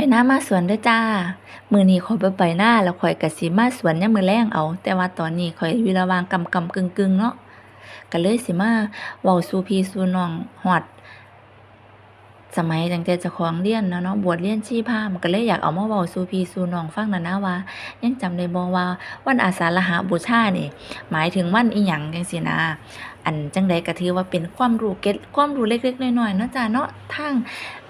ไปหน้ามาสวนด้วยจ้า มือนี้ขอยไปไปหน้าแล้วข่อยกะสิมาสวนยังมือแรงเอา แต่ว่าตอนนี้ข่อยวิระวางกำกำกึ่งๆเนาะก็เลยสิมาเว้าสู่พี่สู่น้องหอด สมัยตั้งแต่เจ้าของเรียนเนาะเนาะบวชเรียนชีพามก็เลยอยากเอามาเว้าสู่พี่สู่น้องฟังนันะว่า ยังจำได้บ่ว่าวันอาสาฬหบูชานี่หมายถึงวันอิหยังจังซี่นะอันจังใดก็ถือว่าเป็นความรู้เก็ดความรู้เล็กๆน้อยๆเนาะจ้าเนาะทาง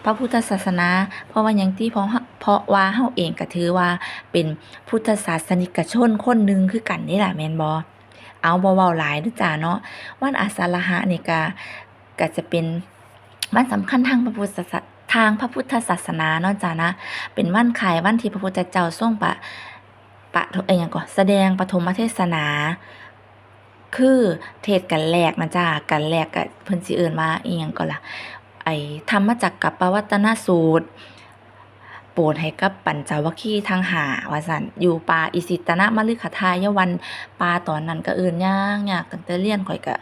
พระพุทธศาสนา เพราะว่ายังที่เพราะเพราะว่าเฮาเองก็ถือว่าเป็นพุทธศาสนิกชนคนหนึ่งคือกันนี่แหละแม่นบ่เอาบ่เว้าหลายเด้อจ้าเนาะวันอาสาฬหะนี่ก็ก็จะเป็น วันสำคัญทางพระพุทธศาสทางพระพุทธศาสนาเนาะจ้านะ เป็นวันขายวันที่พระพุทธเจ้าทรงปะปะเอ้ยหยังก่อนแสดงปฐมเทศนา คือเทศกันแรกนะจ้ากันแรกก็เพิ่นสิเอิญมาเอียงก่อนล่ะไอ้ธรรมจักกับปวัตนสูตร ปรดให้กับปัญจวัคคีย์ทั้งหาว่าซั่นอยู่ป่าอิสิตนมฤคทายวันป่าตอนนั้นก็เอิ้นยากยากตั้งแต่เรียนข่อยก็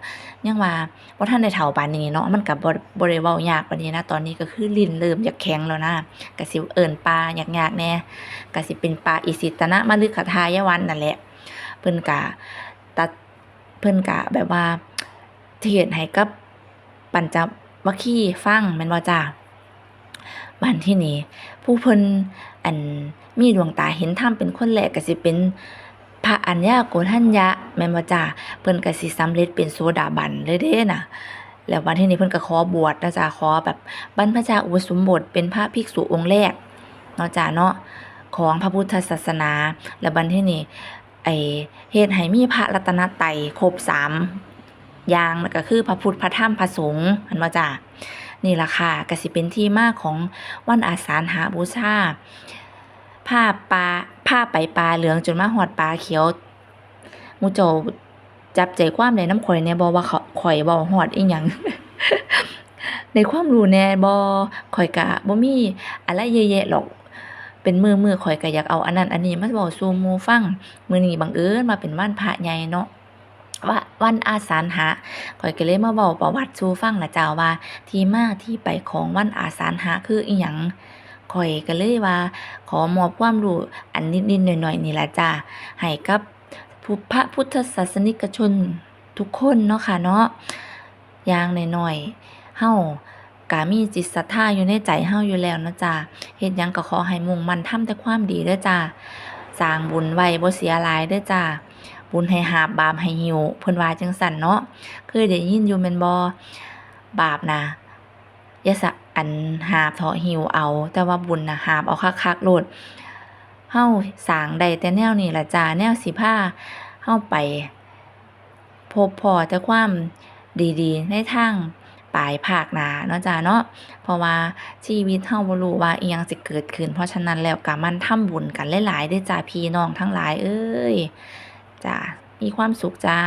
ยังว่าบ่ทันได้เฒ่าปานนี้เนาะมันก็บ่บ่ได้เว้ายากปานนี้นะ ตอนนี้ก็คือลิ้นเริ่มอยากแข็งแล้วนะก็สิเอิ้นป่ายากๆแน่ก็สิเป็นป่าอิสิตนมฤคทายวันนั่นแหละ เพิ่นก็ตัดเพิ่นก็แบบว่าเทศน์ให้กับปัญจวัคคีย์ฟังแม่นบ่จ้า บัดทีนี้ผู้เพิ่นอันมีดวงตาเห็นธรรมเป็นคนแรกก็สิเป็นพระอัญญาโกณทัญญะแม่นบ่จ้าเพิ่นก็สิสำเร็จเป็นโสดาบันเลยเด้น่ะแล้วบัดทีนี้เพิ่นก็ขอบวชนะจ้าขอแบบบรรพชาอุปสมบทเป็นพระภิกษุองค์แรกเนาะจ้าเนาะของพระพุทธศาสนา แล้วบัดทีนี้ไอเฮ็ดให้มีพระรัตนไตรครบสามอย่างก็คือพระพุทธพระธรรมพระสงฆ์อันว่าจ้า นี่ล่ะค่ะก็สิเป็นที่มาของวันอาสาฬหาบูชาผ้าปลาผ้าไปปลาเหลืองจนมาฮอดปลาเขียวมู่เจ้าจับใจความได้ำข่อยแหน่บ่ว่าเขาข่อยเว้าฮอดอีหยังในความรู้แน่บ่ข่อยก็บ่มีอะไรเยอะแยะหรอกเป็นมือมือข่อยก็อยากเอาอันนั้นอันนี้มาเว้าสู่หมู่ฟังมือนี้บังเอิญมาเป็นวันพระใหญ่เนาะ ว่าวันอาสาฬหะข้อยก็เลยมาเว้าประวัติสู่ฟังล่ะจ้าว่า ที่มาที่ไปของวันอาสาฬหะคืออิหยังข้อยก็เลยว่า ขอมอบความรู้อันนิดๆหน่อยๆนี่ล่ะจ้าให้กับผู้พระพุทธศาสนิกชนทุกคนเนาะค่ะเนาะอย่างน้อยๆเฮาก็มีจิตศรัทธาอยู่ในใจเฮาอยู่แล้วนะจ้าเฮ็ดหยังก็ขอให้มุ่งมั่นทำแต่ความดีเด้อจ้าสร้างบุญไว้บ่เสียหลายเด้อจ้า บุญให้หาบบาปให้หิวเพิ่นว่าจังซั่นเนาะเคยได้ยินอยู่แม่นบ่บาปนะอย่าสะอันหาบเถาะหิวเอา แต่ว่าบุญนะหาบเอาคักๆโลดเฮาสร้างได้แต่แนวนี้ล่ะจ้าแนวสิพาเฮาไป พบพอแต่ความดีๆ ในทางปลายภาคหนาเนาะจ้าเนาะ เพราะว่าชีวิตเฮาบ่รู้ว่าอิหยังสิเกิดขึ้น เพราะฉะนั้นแล้วก็มันทำบุญกันหลายๆเด้จ้าพี่น้องทั้งหลายเอ้ย จ้ามีความสุขจ้า